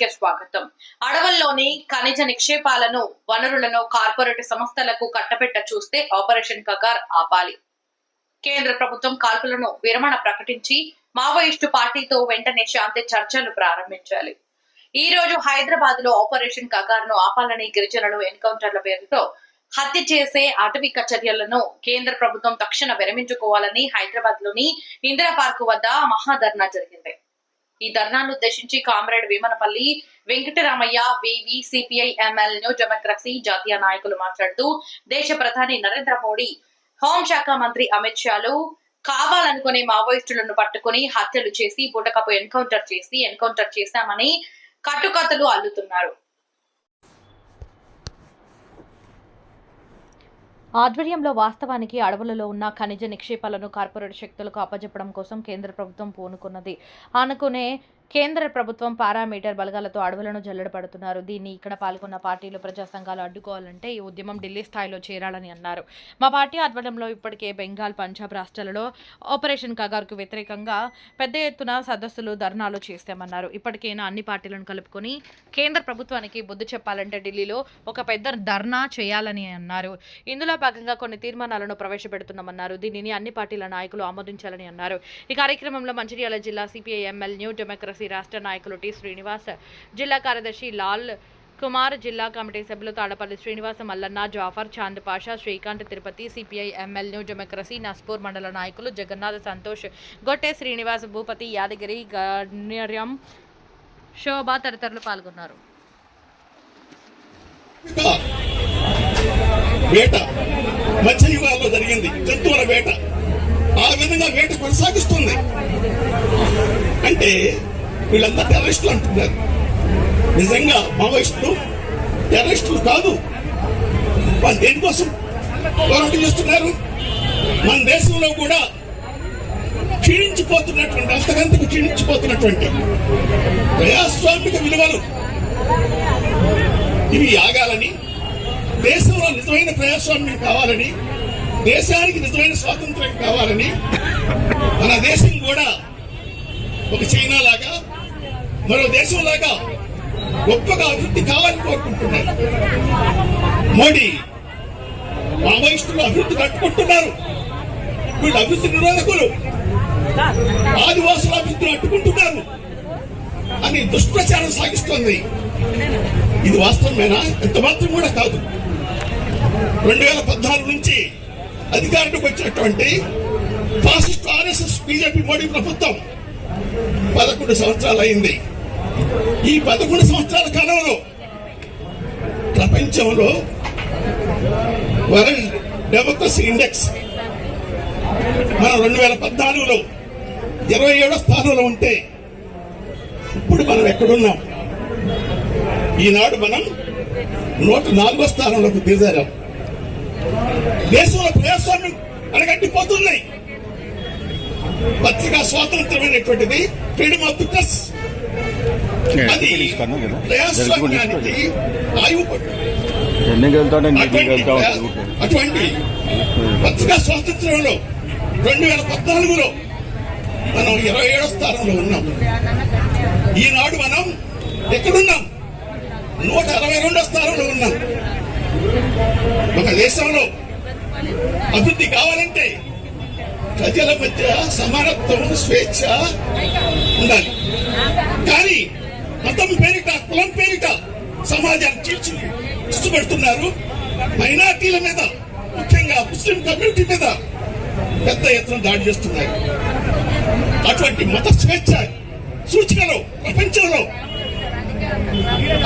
కి స్వాగతం. అడవుల్లోని ఖనిజ నిక్షేపాలను వనరులను కార్పొరేట్ సంస్థలకు కట్టబెట్ట చూస్తే ఆపరేషన్ కగార్ ఆపాలి. కేంద్ర ప్రభుత్వం కాల్పులను విరమణ ప్రకటించి మావోయిస్టు పార్టీతో వెంటనే శాంతి చర్చలు ప్రారంభించాలి. ఈ రోజు హైదరాబాద్లో ఆపరేషన్ కగార్ను ఆపాలని గిరిజనులు ఎన్కౌంటర్ల పేరుతో హత్య చేసే అటవిక చర్యలను కేంద్ర ప్రభుత్వం తక్షణ విరమించుకోవాలని హైదరాబాద్లోని ఇందిరా పార్కు వద్ద మహాధర్నా జరిగింది. ఈ ధర్నాను ఉద్దేశించి comrade Vemanapalli Venkataramaiah V V CPI ML New Democracy జాతీయ నాయకులు మాట్లాడుతూ దేశ ప్రధాని నరేంద్ర మోడీ హోంశాఖ మంత్రి అమిత్ షాలు కావాలనుకునే మావోయిస్టులను పట్టుకుని హత్యలు చేసి బుటకపు ఎన్కౌంటర్ చేసి ఎన్కౌంటర్ చేశామని కట్టుకథలు అల్లుతున్నారు. ఆధ్వర్యంలో వాస్తవానికి అడవులలో ఉన్న ఖనిజ నిక్షేపాలను కార్పొరేట్ శక్తులకు అప్పజెప్పడం కోసం కేంద్ర ప్రభుత్వం పూనుకున్నది. ఆనుకునే కేంద్ర ప్రభుత్వం పారామీటర్ బలగాలతో అడవులను జల్లెడపడుతున్నారు. దీన్ని ఇక్కడ పాల్గొన్న పార్టీలు ప్రజా సంఘాలు అడ్డుకోవాలంటే ఈ ఉద్యమం ఢిల్లీ స్థాయిలో చేరాలని అన్నారు. మా పార్టీ ఆధ్వర్యంలో ఇప్పటికే బెంగాల్ పంజాబ్ రాష్ట్రాలలో ఆపరేషన్ కగార్కు వ్యతిరేకంగా పెద్ద ఎత్తున సదస్సులు ధర్నాలు చేస్తామన్నారు. ఇప్పటికైనా అన్ని పార్టీలను కలుపుకొని కేంద్ర ప్రభుత్వానికి బుద్ధి చెప్పాలంటే ఢిల్లీలో ఒక పెద్ద ధర్నా చేయాలని అన్నారు. ఇందులో భాగంగా కొన్ని తీర్మానాలను ప్రవేశపెడుతున్నామన్నారు. దీనిని అన్ని పార్టీల నాయకులు ఆమోదించాలని అన్నారు. ఈ కార్యక్రమంలో మంచిర్యాల జిల్లా సిపిఐ ఎమ్మెల్ న్యూ డెమోక్రసీ రాష్ట్ర నాయకులు టి శ్రీనివాస్ జిల్లా కార్యదర్శి లాల్ కుమార్ జిల్లా కమిటీ సభ్యులు Tadapalli Srinivasa Mallanna Jafar Chand Pasha Srikanth Tirupati CPI ML New Democracy Naspur మండల నాయకులు జగన్నాథ్ సంతోష్ గొట్టె శ్రీనివాస్ భూపతి యాదగిరి గణ్యర్యం శోభ తదితరులు పాల్గొన్నారు. వేట మధ్యయుగాల్లో జరిగింది. జంతువుల వేట. ఆ విధంగా వేట కొనసాగిస్తుంది. అంటే వీళ్ళంతా టెర్రరిస్టులు అంటున్నారు. నిజంగా మావోయిస్టులు టెర్రరిస్టులు కాదు. వాళ్ళు దేనికోసం పోరాటం చేస్తున్నారు? మన దేశంలో కూడా క్షీణించిపోతున్నటువంటి అంతకంతకు క్షీణించిపోతున్నటువంటి ప్రజాస్వామిక విలువలు ఇవి ఆగాలని దేశంలో నిజమైన ప్రజాస్వామ్యం కావాలని దేశానికి నిజమైన స్వాతంత్రం కావాలని మన దేశం కూడా ఒక చే మరో దేశంలాగా గొప్పగా అభివృద్ధి కావాలని కోరుకుంటున్నారు. మోడీ మావోయిస్టులు అభివృద్ధి కట్టుకుంటున్నారు. వీళ్ళు అభివృద్ధి నిరోధకులు. ఆదివాసుల అభివృద్ధిని అట్టుకుంటున్నారు అని దుష్ప్రచారం సాగిస్తోంది. ఇది వాస్తవమేనా? ఎంత మాత్రం కూడా కాదు. రెండు వేల పద్నాలుగు నుంచి అధికారంలోకి వచ్చినటువంటి ఫాసిస్ట్ ఆర్ఎస్ఎస్ బీజేపీ మోడీ ప్రభుత్వం పదకొండు సంవత్సరాలు అయింది. ఈ పదకొండు సంవత్సరాల కాలంలో ప్రపంచంలో వరల్డ్ డెమోక్రసీ ఇండెక్స్ మనం రెండు వేల పద్నాలుగులో ఇరవై ఏడో స్థానంలో ఉంటే ఇప్పుడు మనం ఎక్కడున్నాం? ఈనాడు మనం నూట నాలుగో స్థానంలోకి దిగజారాం దేశంలో ప్రజాస్వామ్యం అడగట్టిపోతున్నాయి పత్రికా స్వాతంత్రమైనటువంటిది ఫ్రీడమ్ ఆఫ్ ది ప్రెస్. అది అటువంటి పత్రికా స్వాతంత్రంలో రెండు వేల పద్నాలుగులో మనం ఇరవై ఏడో స్థానంలో ఉన్నాం. ఈనాడు మనం ఎక్కడున్నాం? నూట అరవై రెండో స్థానంలో ఉన్నాం. ఒక దేశంలో అభివృద్ధి కావాలంటే ప్రజల మధ్య సమానత్వం స్వేచ్ఛ ఉండాలి. కానీ మతం పేరిట కులం పేరిట సమాజాన్ని చీల్చి చిచ్చుపెడుతున్నారు మైనార్టీల మీద ముఖ్యంగా ముస్లిం కమ్యూనిటీ మీద పెద్ద ఎత్తున దాడి చేస్తున్నాయి. అటువంటి మత స్వేచ్ఛ సూచికలో ప్రపంచంలో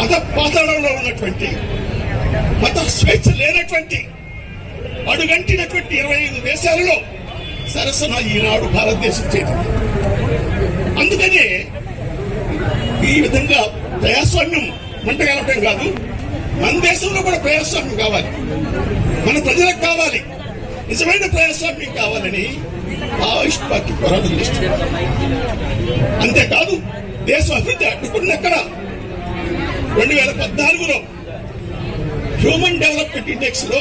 మత పాతాళంలో ఉన్నటువంటి మత స్వేచ్ఛ లేనటువంటి అడుగంటినటువంటి ఇరవై ఐదు దేశాలలో సరసన ఈనాడు భారతదేశం చేతి అందుకనే ఈ విధంగా ప్రజాస్వామ్యం మంటగలపడం కాదు మన దేశంలో కూడా ప్రజాస్వామ్యం కావాలి. మన ప్రజలకు కావాలి. నిజమైన ప్రజాస్వామ్యం కావాలని మావోయిస్ట్ పార్టీ పోరాటం చేస్తుంది. అంతేకాదు దేశం అభివృద్ధి అడ్డుకున్న ఎక్కడ? రెండు వేల పద్నాలుగులో హ్యూమన్ డెవలప్మెంట్ ఇండెక్స్లో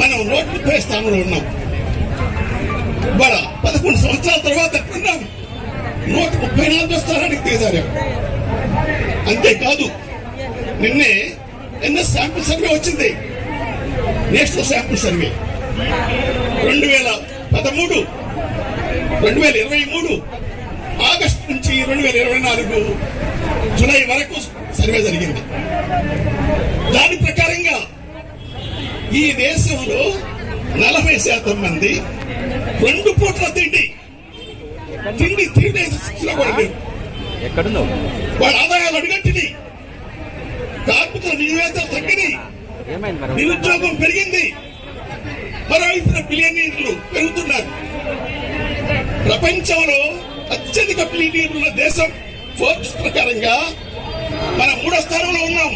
మనం నూట ముప్పై స్థానంలో ఉన్నాం. ఇవాళ పదకొండు సంవత్సరాల తర్వాత ఎక్కడున్నాం నూట ముప్పై నాలుగో స్థానానికి దిగజారాం. అంతేకాదు నిన్నే ఎన్ఎస్ శాంపుల్ సర్వే వచ్చింది. National sample survey. రెండు వేల పదమూడు రెండు వేల ఇరవై మూడు ఆగస్టు నుంచి రెండు వేల ఇరవై నాలుగు జూలై వరకు సర్వే జరిగింది. దాని ప్రకారంగా ఈ దేశంలో నలభై శాతం మంది రెండు పూట్ల తిండి. తిండి తిండి. ఎక్కడున్నావు? వాళ్ళ ఆదాయాలు అడిగట్టింది. కార్మికుల నివేదన తగ్గింది. మరి? నిరుద్యోగం పెరిగింది. మరోవైపున బిలియనీర్లు పెరుగుతున్నారు. ప్రపంచంలో అత్యధిక బిలియనీర్ల దేశం ఫోర్బ్స్ ప్రకారంగా మనం మూడో స్థానంలో ఉన్నాం.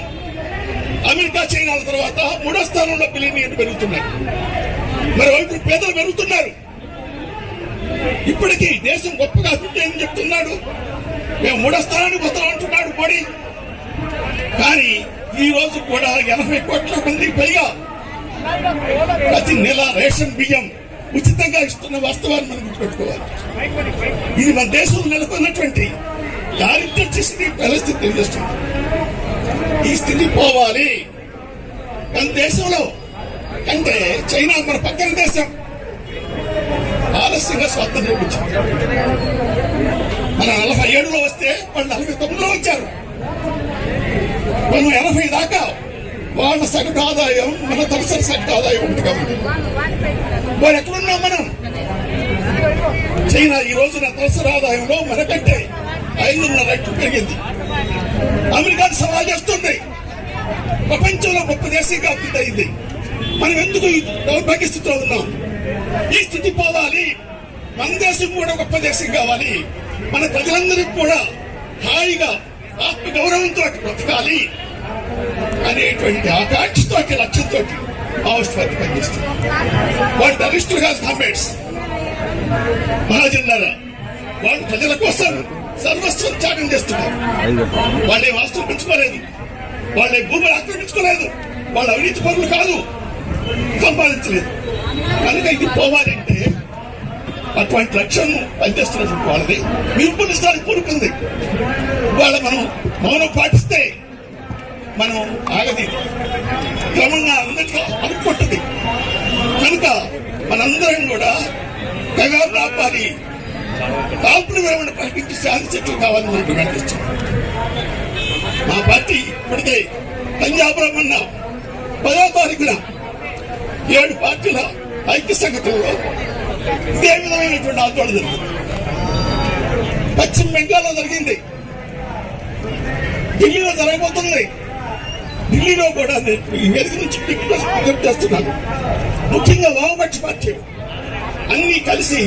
అమెరికా చైనాల తర్వాత మూడో స్థానంలో బిలియనీర్లు పెరుగుతున్నారు మరోవైపు పేదలు పెరుగుతున్నారు. ఇప్పటికీ దేశం గొప్పగా అభివృద్ధి అయిందని చెప్తున్నాడు. మేము మూడో స్థానానికి వస్తాం అంటున్నాడు మోడీ. కానీ ఈ రోజు కూడా ఎనభై కోట్ల మంది పైగా ప్రతి నెల రేషన్ బియ్యం ఉచితంగా ఇస్తున్న వాస్తవాన్ని మనం గుర్తుపెట్టుకోవాలి. ఇది మన దేశంలో నెలకొన్నటువంటి దారిద్ర్య స్థితి పరిస్థితి తెలియజేస్తుంది. ఈ స్థితి పోవాలి. మన దేశంలో అంటే చైనా మన పక్కన దేశం. ఆలస్యంగా స్వాతంత్రం వచ్చింది మన నలభై ఏడులో వస్తే వాళ్ళు నలభై తొమ్మిదిలో వచ్చారు. మనం ఎనభై దాకా వాళ్ళ సగటు ఆదాయం మన తలసరి సగటు ఆదాయం ఉంటుంది కాబట్టి. మరి ఎక్కడున్నాం మనం? చైనా ఈ రోజున తలసరి ఆదాయంలో మనకంటే ఐదున్నర రెట్లు పెరిగింది. అమెరికాను సవాల్ చేస్తుంది. ప్రపంచంలో గొప్ప దేశంగా అభివృద్ధి అయింది. మనం ఎందుకు దౌర్భాగ్య స్థితిలో ఉన్నాం? ఈ స్థితి పోవాలి. మన దేశం కూడా గొప్ప దేశం కావాలి. మన ప్రజలందరికీ కూడా హాయిగా ఆత్మ గౌరవంతో బ్రతకాలి అనేటువంటి ఆకాంక్షతో లక్ష్యంతో మావోయిస్ట్ పనిచేస్తుంది వాళ్ళు టెరిస్టులు కాదు కామ్రేడ్స్ మహాజన్నారా వాళ్ళు ప్రజల కోసం సర్వస్వం త్యాగం చేస్తున్నారు వాళ్ళే వాస్తవం పెంచుకోలేదు. వాళ్ళే భూములు ఆక్రమించుకోలేదు. వాళ్ళ అవినీతి పనులు కాదు. సంపాదించలేదు. కనుక ఇది పోవాలంటే అటువంటి లక్ష్యం పనిచేస్తున్నటువంటి వాళ్ళది. నిర్మూలించడానికి కోరుకుంది. వాళ్ళ మనం మౌనం పాటిస్తే మనం ఆగది. క్రమంగా అందరిలో అనుకుంటుంది కనుక మనందరం కూడా కగారు ఆపాలి కాపులు విరమణ ప్రకటించి శాంతి కావాలని మనం డిమాండ్ చేస్తున్నాం. మా పార్టీ ఇప్పటికే పంజాబ్లో పదో తారీఖున ఏడు పార్టీల ఐక్య సంఘటనలో ఇదే విధమైనటువంటి ఆందోళన జరిగింది. పశ్చిమ బెంగాల్లో జరిగింది. ఢిల్లీలో జరగబోతుంది. ఢిల్లీలో కూడా నేను ఈ వేదిక నుంచి విజ్ఞప్తి చేస్తున్నాను. ముఖ్యంగా వామపక్ష పార్టీ. అన్ని కలిసి